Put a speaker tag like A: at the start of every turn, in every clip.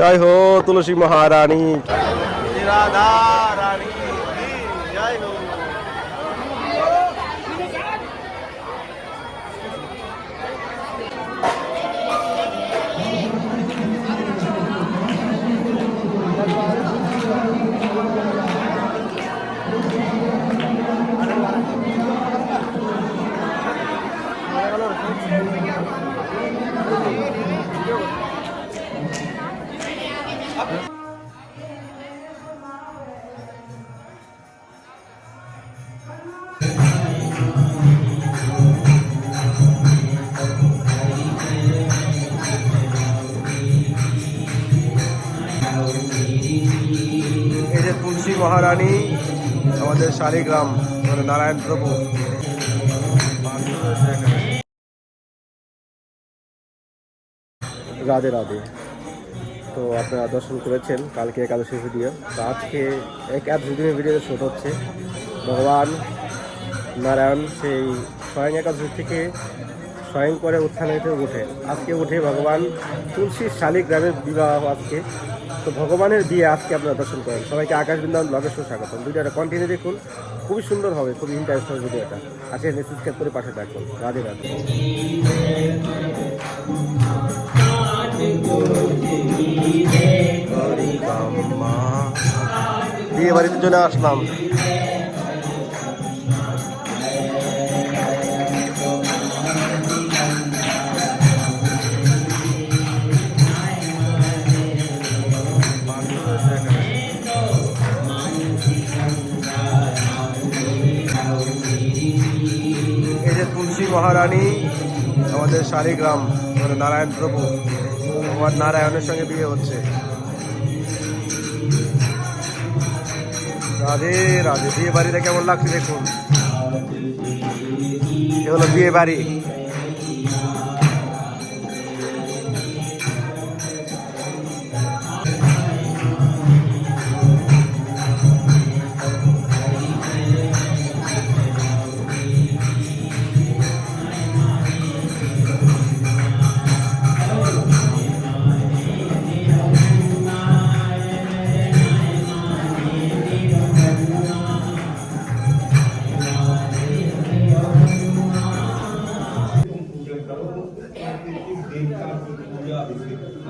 A: জয় হো তুলসী মহারানী।
B: রাধা।
A: এই যে তুলসী মহারানী, আমাদের শালিগ্রাম মানে নারায়ণ প্রভু। রাধে রাধে। তো আপনারা দর্শন করেছেন কালকে একাদশী ভিডিও তো আজকে এক একাদশী দিনের ভিডিওতে শ্যুট হচ্ছে। ভগবান নারায়ণ সেই স্বয়ং একাদশী থেকে স্বয়ং করে উত্থানিতে উঠে। আজকে উঠে ভগবান তুলসীর শালিগ্রামের বিবাহ আজকে। তো ভগবানের বিয়ে আজকে আপনারা দর্শন করেন। সবাইকে আকাশ বৃন্দাবন ব্লগে সুস্বাগতম। ভিডিওটা কন্টিনিউ দেখুন। খুবই সুন্দর হবে, খুবই ইন্টারেস্ট হবে ভিডিওটা। আজকে সাবস্ক্রাইব করে পাশে থাকুন। রাধে রাধে। বিয়ে বাড়িতে চলে আসলাম। মহারানী, আমাদের শালিগ্রাম মানে নারায়ণ প্রভু আমার নারায়ণের সঙ্গে বিয়ে হচ্ছে। রাধে রাধে, বিয়ে বাড়িটা কেমন লাগছে দেখুন। এ হলো বিয়ে বাড়ি।
C: विधिक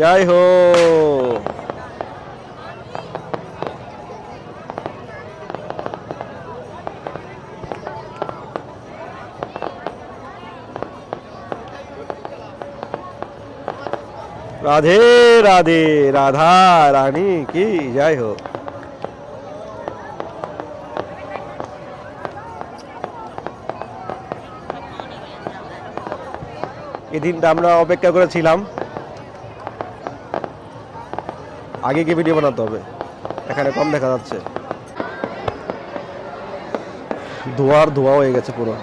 A: জয় হো রাধে রাধে রাধা রানী কি জয় হোক এই দিনটা আমরা অপেক্ষা করেছিলাম। আগে গিয়ে ভিডিও বানাতে হবে। এখানে কম দেখা যাচ্ছে। ধোয়ার ধোয়া হয়ে গেছে পুরো।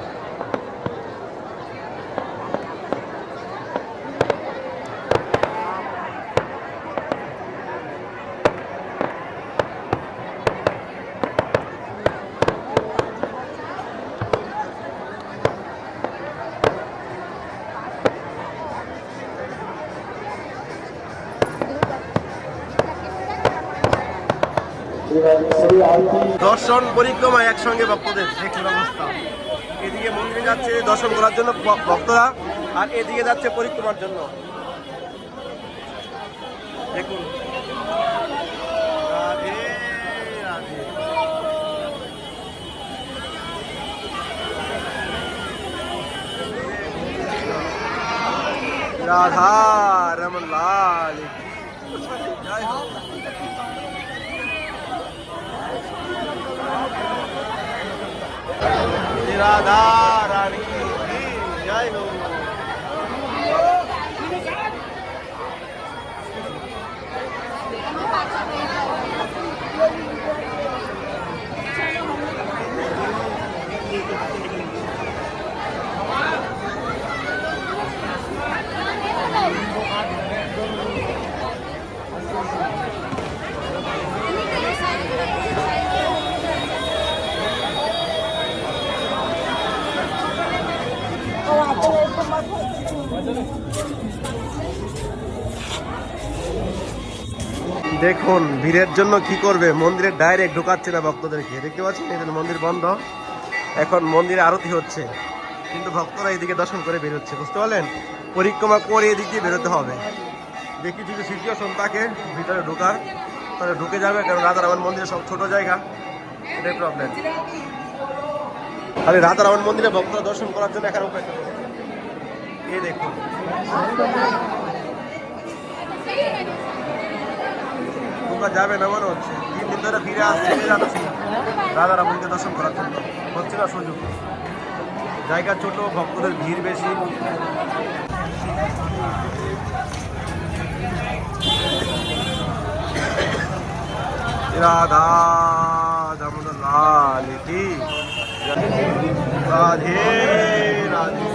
A: দর্শন, পরিক্রমা একসঙ্গে ভক্তদের দেখুন অবস্থা এদিকে মন্দিরে যাচ্ছে দর্শন করার জন্য ভক্তরা, আর এদিকে যাচ্ছে পরিক্রমার জন্য। দেখুন। রাধা রমন লাল জয় হোক।
B: রাধা রানী জয় হো
A: দেখুন, ভিড়ের জন্য কি করবে? মন্দিরে ডাইরেক্ট ঢোকাচ্ছে না ভক্তদেরকে। দেখতে পাচ্ছেন এদের মন্দির বন্ধ। এখন মন্দিরে আরতি হচ্ছে। কিন্তু ভক্তরা এদিকে দর্শন করে বেরোচ্ছে, বুঝতে পারলেন? পরিক্রমা করে এদিক দিয়ে বেরোতে হবে। দেখি যদি সিচুয়েশন থাকে, ভিতরে ঢোকার, তাহলে ঢুকে যাবে, কারণ রাধারামন মন্দিরে সব ছোট জায়গা। এটাই প্রবলেম খালি রাধারামন মন্দিরে ভক্তরা দর্শন করার জন্য এখানে উপায় এই দেখুন। ঢোকা যাবে না মনে হচ্ছে তিন দিন ধরে ফিরে আসছে যাচ্ছি। রাধারামনকে দর্শন করার জন্য। হচ্ছে না সুযোগ। জায়গা ছোট, ভক্তদের ভিড় বেশি। রাধা দামোদর লাল কি? রাধে রাধে।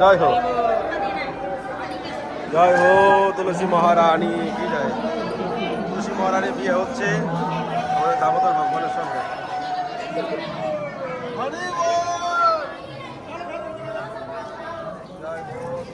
A: জয় হো জয় হো তুলসী মহারানী, কি জয়। তুলসী মহারানী বিয়ে হচ্ছে, আমাদের দামোদর ভগবানের সঙ্গে। জয় হো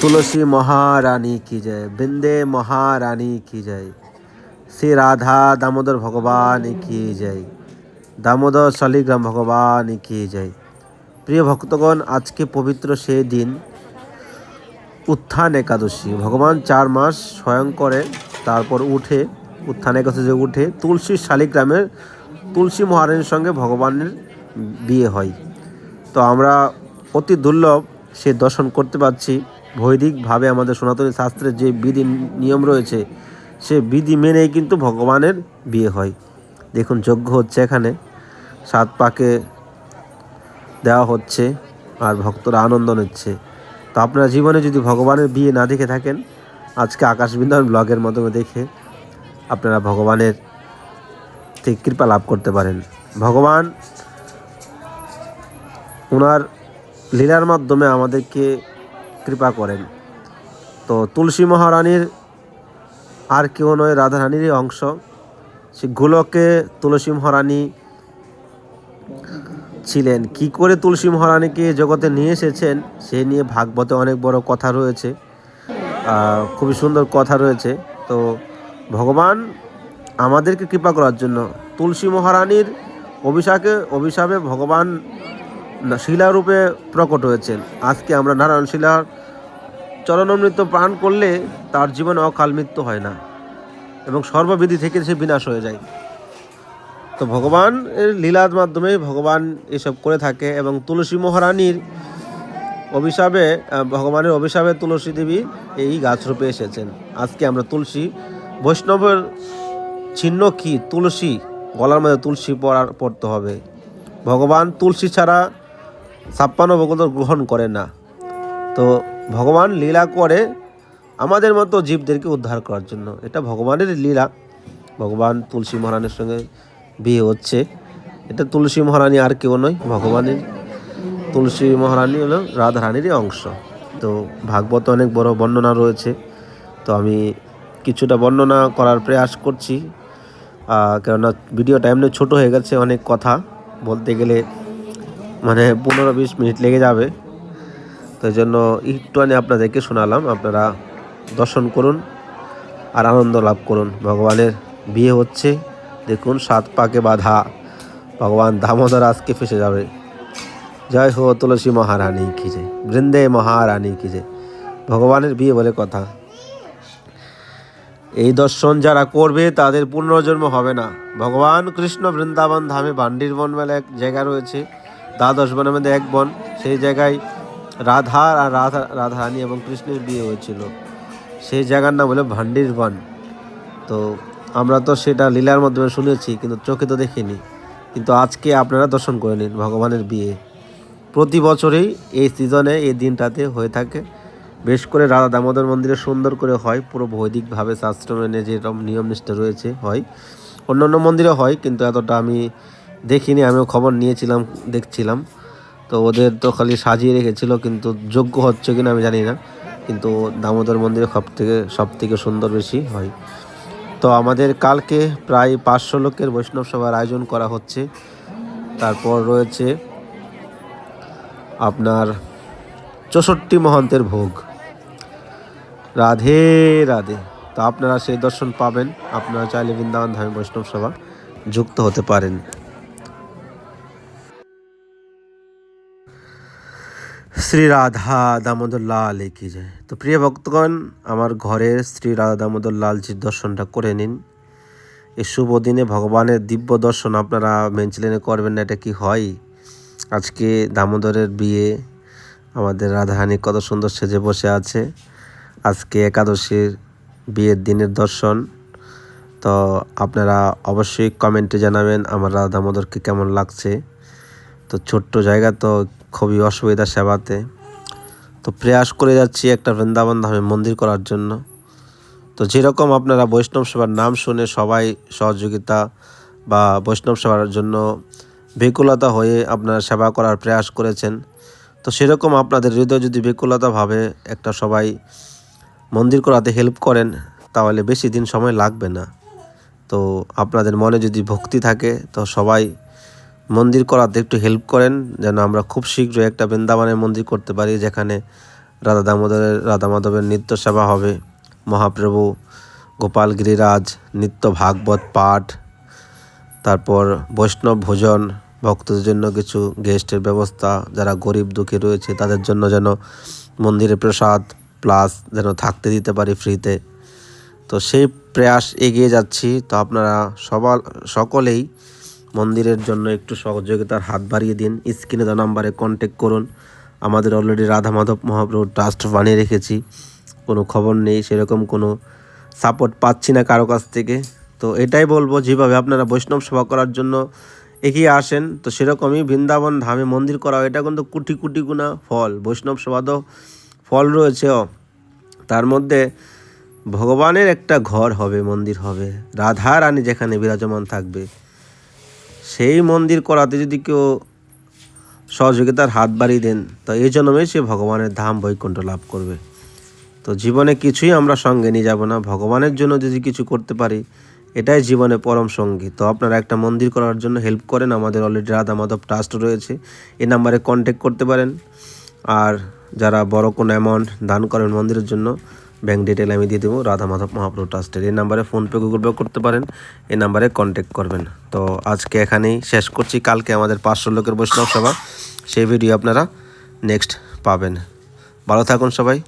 A: তুলসী মহারানী
D: কি জয়, বৃন্দে মহারানী কি জয়, শ্রী রাধা দামোদর ভগবান কি জয়, দামোদর শালিগ্রাম ভগবান কি জয়। প্রিয় ভক্তগণ, আজকে পবিত্র সেই দিন, উত্থান একাদশী। ভগবান চার মাস স্বয়ং করে, তারপর উঠে, উত্থান একাদশী উঠে, তুলসী শালিগ্রামের তুলসী মহারানীর সঙ্গে ভগবানের বিয়ে হয়। তো আমরা অতি দুর্লভ সে দর্শন করতে পারছি। বৈদিকভাবে আমাদের সনাতনী শাস্ত্রের যে বিধি নিয়ম রয়েছে, সে বিধি মেনেই কিন্তু ভগবানের বিয়ে হয়। দেখুন, যজ্ঞ হচ্ছে এখানে। সাত পাকে দেওয়া হচ্ছে আর ভক্তরা আনন্দ নিচ্ছে। তো আপনার জীবনে যদি ভগবানের বিয়ে না দেখে থাকেন, আজকে আকাশ ব্লগের মাধ্যমে দেখে আপনারা ভগবানের থেকে কৃপা লাভ করতে পারেন। ভগবান ওনার লীলার মাধ্যমে আমাদেরকে কৃপা করেন। তো তুলসী মহারানীর আর কেউ নয় রাধারানীরই অংশ। সে গোলকে তুলসী মহারানী ছিলেন। কি করে তুলসী মহারানীকে জগতে নিয়ে এসেছেন, সে নিয়ে ভাগবতে অনেক বড় কথা রয়েছে। খুবই সুন্দর কথা রয়েছে। তো ভগবান আমাদেরকে কৃপা করার জন্য তুলসী মহারানীর অভিশাপে অভিশাপে ভগবান শিলারূপে প্রকট হয়েছেন। আজকে আমরা নারায়ণ শিলার চরণমৃত প্রাণ করলে তার জীবনে অকাল মৃত্যু হয় না এবং সর্ববিধি থেকে সে বিনাশ হয়ে যায়। তো ভগবান এর লীলার মাধ্যমে ভগবান এসব করে থাকে এবং তুলসী মহারানীর অভিশাপে ভগবানের অভিশাপে তুলসী দেবী এই গাছ রূপে এসেছেন। আজকে আমরা তুলসী বৈষ্ণবের চিহ্ন কি? তুলসী। গলার মধ্যে তুলসী পরা, পড়তে হবে। ভগবান তুলসী ছাড়া ছাপ্পান্ন ভগত গ্রহণ করে না। তো ভগবান লীলা করে আমাদের মতো জীবদেরকে উদ্ধার করার জন্য। এটা ভগবানের লীলা। ভগবান তুলসী মহারানীর সঙ্গে বিয়ে হচ্ছে। এটা তুলসী মহারানী আর কেউ নয়, ভগবানের। তুলসী মহারানী হলো রাধারানীরই অংশ। তো ভাগবত অনেক বড় বর্ণনা রয়েছে। তো আমি কিছুটা বর্ণনা করার প্রয়াস করছি। কেননা ভিডিওটা এমনি ছোট হয়ে গেছে অনেক কথা। বলতে গেলে মানে পনেরো বিশ মিনিট লেগে যাবে। তো জন্য একটু আমি আপনাদেরকে শোনালাম, আপনারা দর্শন করুন আর আনন্দ লাভ করুন। ভগবানের বিয়ে হচ্ছে, দেখুন সাত পাকে বাধা, ভগবান দামোদর আজকে ফেসে যাবে। জয় হো তুলসী মহারানী কি যে বৃন্দে মহারানী কি যে ভগবানের বিয়ে বলে কথা। এই দর্শন যারা করবে, তাদের পুনর্জন্ম হবে না। ভগবান কৃষ্ণ বৃন্দাবন ধামে বান্ডির বন বলে এক জায়গা রয়েছে। দ্বাদশ বনের মধ্যে এক বন। সেই জায়গায় রাধা আর রাধা, রাধারানী এবং কৃষ্ণের বিয়ে হয়েছিল। সেই জায়গার নাম হলো ভান্ডির বন। তো আমরা তো সেটা লীলার মাধ্যমে শুনেছি, কিন্তু চোখে তো দেখিনি। কিন্তু আজকে আপনারা দর্শন করে নিন ভগবানের বিয়ে। প্রতি বছরেই এই সিজনে এই দিনটাতে হয়ে থাকে। বেশ করে রাধা দামোদর মন্দিরে সুন্দর করে হয়, পুরো বৈদিকভাবে শাস্ত্র মেনে যেরকম নিয়ম নিষ্ঠা রয়েছে, হয়। অন্যান্য মন্দিরে হয়, কিন্তু এতটা আমি দেখিনি, আমিও খবর নিয়েছিলাম, দেখছিলাম। তো ওদের তো খালি সাজিয়ে রেখেছিল, কিন্তু যোগ্য হচ্ছে কিনা আমি জানি না, কিন্তু দামোদর মন্দিরে সব থেকে সব থেকে সুন্দর বেশি হয়। তো আমাদের কালকে প্রায় পাঁচশো লোকের বৈষ্ণব সভার আয়োজন করা হচ্ছে। তারপর রয়েছে আপনার চৌষট্টি মহন্তের ভোগ। রাধে রাধে। তো আপনারা সেই দর্শন পাবেন। আপনারা চাইলে বৃন্দাবন ধামে বৈষ্ণব সভা যুক্ত হতে পারেন। শ্রী রাধা দামোদর লাল কি যায় তো প্রিয় ভক্তগণ, আমার ঘরে শ্রী রাধা দামোদর লালজির দর্শনটা করে নিন। এই শুভ দিনে ভগবানের দিব্য দর্শন আপনারা মেনচিলেনে করবেন না এটা কি হয়। আজকে দামোদরের বিয়ে আমাদের রাধাহানি কত সুন্দর সেজে বসে আছে। আজকে একাদশীর বিয়ের দিনের দর্শন। তো আপনারা অবশ্যই কমেন্টে জানাবেন আমার রাধা দামোদরকে কেমন লাগছে। তো ছোট্ট জায়গা তো খুবই অসুবিধা সেবাতে। তো প্রয়াস করে যাচ্ছি একটা বৃন্দাবন ধামে মন্দির করার জন্য। তো যেরকম আপনারা বৈষ্ণব সেবার নাম শুনে সবাই সহযোগিতা বা বৈষ্ণব সেবার জন্য বেকুলতা হয়ে আপনারা সেবা করার প্রয়াস করেছেন তো সেরকম আপনাদের হৃদয় যদি বেকুলতাভাবে একটা সবাই মন্দির করাতে হেল্প করেন, তাহলে বেশি দিন সময় লাগবে না। তো আপনাদের মনে যদি ভক্তি থাকে, তো সবাই মন্দির করাতে একটু হেল্প করেন, যেন আমরা খুব শীঘ্রই একটা বৃন্দাবনের মন্দির করতে পারি, যেখানে রাধা দামোদরের, রাধা মাধবের নিত্য সেবা হবে, মহাপ্রভু, গোপাল গিরিরাজ, নিত্য ভাগবত পাঠ, তারপর বৈষ্ণব ভোজন ভক্তদের জন্য কিছু গেস্টের ব্যবস্থা, যারা গরিব দুঃখী রয়েছে, তাদের জন্য যেন মন্দিরে প্রসাদ প্লাস যেন থাকতে দিতে পারি ফ্রিতে তো সেই প্রয়াস এগিয়ে যাচ্ছি। তো আপনারা সবার সকলেই মন্দিরের জন্য একটু সহযোগিতার হাত বাড়িয়ে দিন। স্ক্রিনে দেওয়া নাম্বারে কন্ট্যাক্ট করুন। আমাদের অলরেডি রাধা মাধব মহাপ্রভু ট্রাস্ট বানিয়ে রেখেছি। কোনো খবর নেই, সেরকম কোনো সাপোর্ট পাচ্ছি না কারও কাছ থেকে। তো এটাই বলব, যেভাবে আপনারা বৈষ্ণব সেবা করার জন্য এগিয়ে আসেন, তো সেরকমই বৃন্দাবন ধামে মন্দির করা এটা কিন্তু কুটি কুটি গুণা ফল, বৈষ্ণব সেবা তো ফল রয়েছে। তার মধ্যে ভগবানের একটা ঘর হবে, মন্দির হবে রাধা রানী যেখানে বিরাজমান থাকবে। সেই মন্দির করাতে যদি কেউ সহযোগিতার হাত বাড়িয়ে দেন, তো এই জন্যই সে ভগবানের ধাম বৈকুণ্ঠ লাভ করবে। তো জীবনে কিছুই আমরা সঙ্গে নিয়ে যাব না। ভগবানের জন্য যদি কিছু করতে পারি এটাই জীবনে পরম সঙ্গী। তো আপনারা একটা মন্দির করার জন্য হেল্প করেন। আমাদের অলরেডি রাধা মাধব ট্রাস্ট রয়েছে। এই নাম্বারে কন্ট্যাক্ট করতে পারেন। আর যারা বড় কোনো অ্যামাউন্ট দান করেন মন্দিরের জন্য ব্যাঙ্ক ডিটেল আমি দিয়ে দেবো। রাধা মাধব মহাপ্রভু ট্রাস্টের এই নাম্বারে ফোনপে গুগল পে করতে পারেন। এই নাম্বারে কন্ট্যাক্ট করবেন। তো আজকে এখানেই শেষ করছি। কালকে আমাদের পাঁচশো লোকের বৈষ্ণব সভা। সেই ভিডিও আপনারা নেক্সট পাবেন। ভালো থাকুন সবাই।